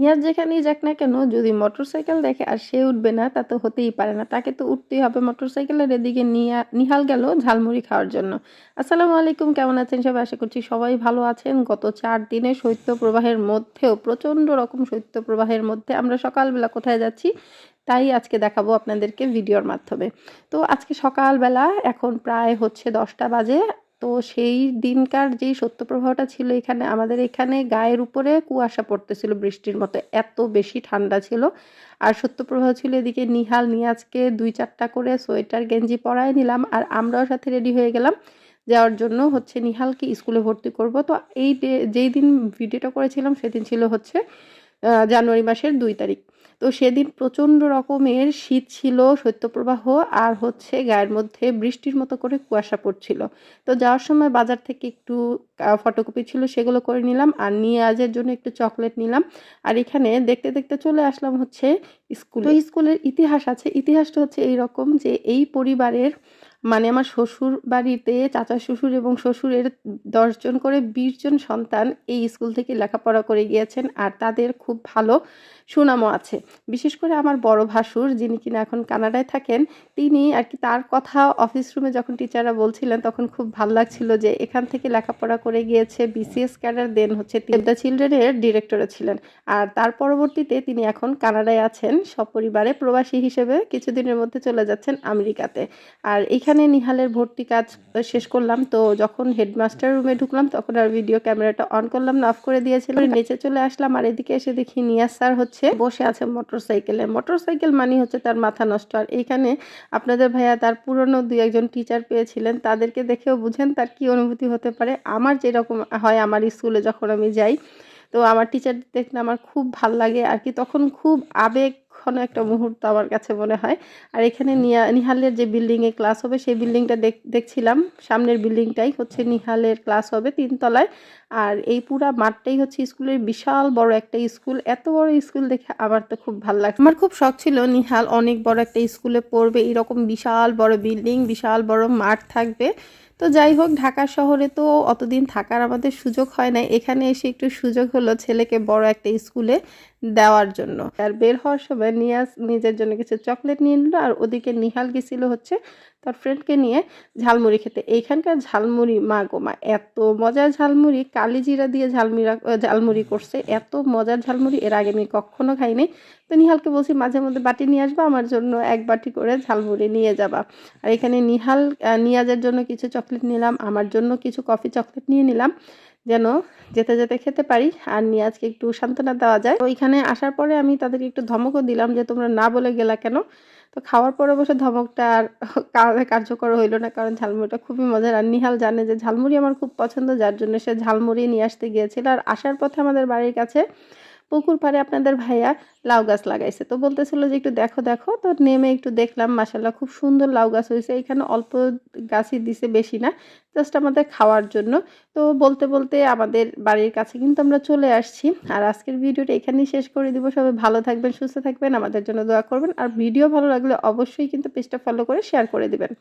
নিয়াজ যেখানেই যাক না কেন, যদি মোটরসাইকেল দেখে আর সে উঠবে না, তা তো হতেই পারে না। তাকে তো উঠতেই হবে মোটরসাইকেলের এদিকে নিয়া নিহাল গেল ঝালমুড়ি খাওয়ার জন্য। আসসালামু আলাইকুম, কেমন আছেন সবাই? আশা করছি সবাই ভালো আছেন। গত চার দিনে শৈত্য প্রবাহের মধ্যেও, প্রচণ্ড রকম শৈত্য প্রবাহের মধ্যে আমরা সকালবেলা কোথায় যাচ্ছি, তাই আজকে দেখাবো আপনাদেরকে ভিডিওর মাধ্যমে। তো আজকে সকালবেলা এখন প্রায় হচ্ছে দশটা বাজে। তো সেই দিনকার যেই সত্যপ্রবাহটা ছিল এখানে, আমাদের এখানে গায়ের উপরে কুয়াশা পড়তেছিল বৃষ্টির মতো, এত বেশি ঠান্ডা ছিল। আর সত্যপ্রবাহ ছিল এদিকে নিহাল, নিয়াজকে দুই চারটা করে সোয়েটার, গেঞ্জি পরায় নিলাম আর আমরাও সাথে রেডি হয়ে গেলাম। যাওয়ার জন্য হচ্ছে নিহালকে স্কুলে ভর্তি করব। তো এই যেই দিন ভিডিওটা করেছিলাম সেদিন ছিল হচ্ছে জানুয়ারি মাসের দুই তারিখ। তো সেদিন প্রচণ্ড রকমের শীত ছিল, শৈত্যপ্রবাহ আর হচ্ছে গায়ের মধ্যে বৃষ্টির মতো করে কুয়াশা পড়ছিল। তো যাওয়ার সময় বাজার থেকে একটু ফটোকপি ছিল, সেগুলো করে নিলাম আর নিয়ে আজের জন্য একটু চকলেট নিলাম। আর এখানে দেখতে দেখতে চলে আসলাম হচ্ছে স্কুল। তো স্কুলের ইতিহাস আছে। ইতিহাসটা হচ্ছে এই রকম যে এই পরিবারের মানে আমার শ্বশুর বাড়িতে চাচা শ্বশুর এবং শ্বশুরের দশজন করে বিশ জন সন্তান এই স্কুল থেকে লেখাপড়া করে গিয়েছেন আর তাদের খুব ভালো সুনামও আছে। বিশেষ করে আমার বড় ভাসুর যিনি কিনা এখন কানাডায় থাকেন, তিনি আর কি তার কথা অফিস রুমে যখন টিচাররা বলছিলেন তখন খুব ভালো লাগছিল যে এখান থেকে লেখাপড়া করে গিয়েছে বিসিএস ক্যাডার দেন হচ্ছে দ্য চিলড্রেনের ডিরেক্টরে ছিলেন। আর তার পরবর্তীতে তিনি এখন কানাডায় আছেন, সপরিবারে প্রবাসী হিসেবে কিছুদিনের মধ্যে চলে যাচ্ছেন আমেরিকাতে। আর এখানে নিহালের ভর্তি কাজ শেষ করলাম। তো যখন হেডমাস্টার রুমে ঢুকলাম তখন আর ভিডিও ক্যামেরাটা অন করলাম না অফ করে দিয়েছিল নিচে চলে আসলাম আর এদিকে এসে দেখি নিয়াজ স্যার হচ্ছে বসে আছে মোটর সাইকেলে মোটর সাইকেল মানে হচ্ছে তার মাথা নষ্ট। আর এইখানে আপনাদের ভাইয়া তার পুরনো দুই একজন টিচার পেয়েছিলেন তাদেরকে দেখেও বুঝেন তার কি অনুভূতি হতে পারে। আমার যেরকম হয় আমার স্কুলে যখন আমি যাই তো আমার টিচার দেখলে আমার খুব ভালো লাগে। আর কি তখন খুব আবেগ ঘন একটা মুহূর্ত আমার কাছে মনে হয়। আর এখানে নিয়া, নিহালের যে বিল্ডিংয়ে ক্লাস হবে, সেই বিল্ডিংটা দেখছিলাম। সামনের বিল্ডিংটাই হচ্ছে নিহালের ক্লাস হবে তিনতলায়। আর এই পুরা মাঠটাই হচ্ছে স্কুলের বিশাল বড় একটা স্কুল। এত বড় স্কুল দেখে আমার তো খুব ভালো লাগছে। আমার খুব শখ ছিল নিহাল অনেক বড় একটা স্কুলে পড়বে। এরকম বিশাল বড় বিল্ডিং বিশাল বড় মাঠ থাকবে। তো যাই হোক, ঢাকা শহরে তো অতদিন থাকার আমাদের সুযোগ হয় না এখানে এসে একটু সুযোগ হলো ছেলেকে বড় একটা স্কুলে দেওয়ার জন্য। আর বের হওয়ার সময় নিয়াজ নিজের জন্য কিছু চকলেট নিয়ে নিল, আর ওদিকে নিহাল গেছিল হচ্ছে তার ফ্রেন্ডকে নিয়ে ঝালমুড়ি খেতে। এইখানকার ঝালমুড়ি, মা গো মা, এত মজার ঝালমুড়ি, কালিজিরা দিয়ে ঝালমিরা ঝালমুড়ি করছে, এত মজার ঝালমুড়ি, এর আগে আমি কখনো খাইনি। তো নিহালকে বলছি, মাঝে মধ্যে বাটি নিয়ে আসবা, আমার জন্য এক বাটি করে ঝালমুড়ি নিয়ে যাবা। আর এখানে নিহাল নিয়াজের জন্য কিছু চকলেট নিলাম, আমার জন্য কিছু কফি চকলেট নিয়ে নিলাম, যেন যেতে যেতে খেতে পারি আর নিয়াজকে একটু সান্ত্বনা দেওয়া যায়। তো এখানে আসার পরে আমি তাদেরকে একটু ধমকও দিলাম যে, তোমরা না বলে গেলা কেন? তো খাওয়ার পরে বসে ধমকটা আর কার্যকর হইল না, কারণ ঝালমুড়িটা খুবই মজার। আর নিহাল জানে যে ঝালমুড়ি আমার খুব পছন্দ, যার জন্য সে ঝালমুড়ি নিয়ে আসতে গিয়েছিল। আর আসার পথে আমাদের বাড়ির কাছে পুকুর পাড়ে আপনাদের ভাইয়া লাউ গাছ লাগাইছে। তো বলতেছিল যে একটু দেখো দেখো। তো নেমে একটু দেখলাম মাসাল্লাহ খুব সুন্দর লাউ গাছ হয়েছে। এখানে অল্প গাছই দিছে বেশি না জাস্ট আমাদের খাওয়ার জন্য। তো বলতে বলতে আমাদের বাড়ির কাছে কিন্তু আমরা চলে আসছি। আর আজকের ভিডিওটা এখানেই শেষ করে দিব। সবাই ভালো থাকবেন, সুস্থ থাকবেন, আমাদের জন্য দোয়া করবেন। আর ভিডিও ভালো লাগলে অবশ্যই কিন্তু পেজটা ফলো করে শেয়ার করে দিবেন।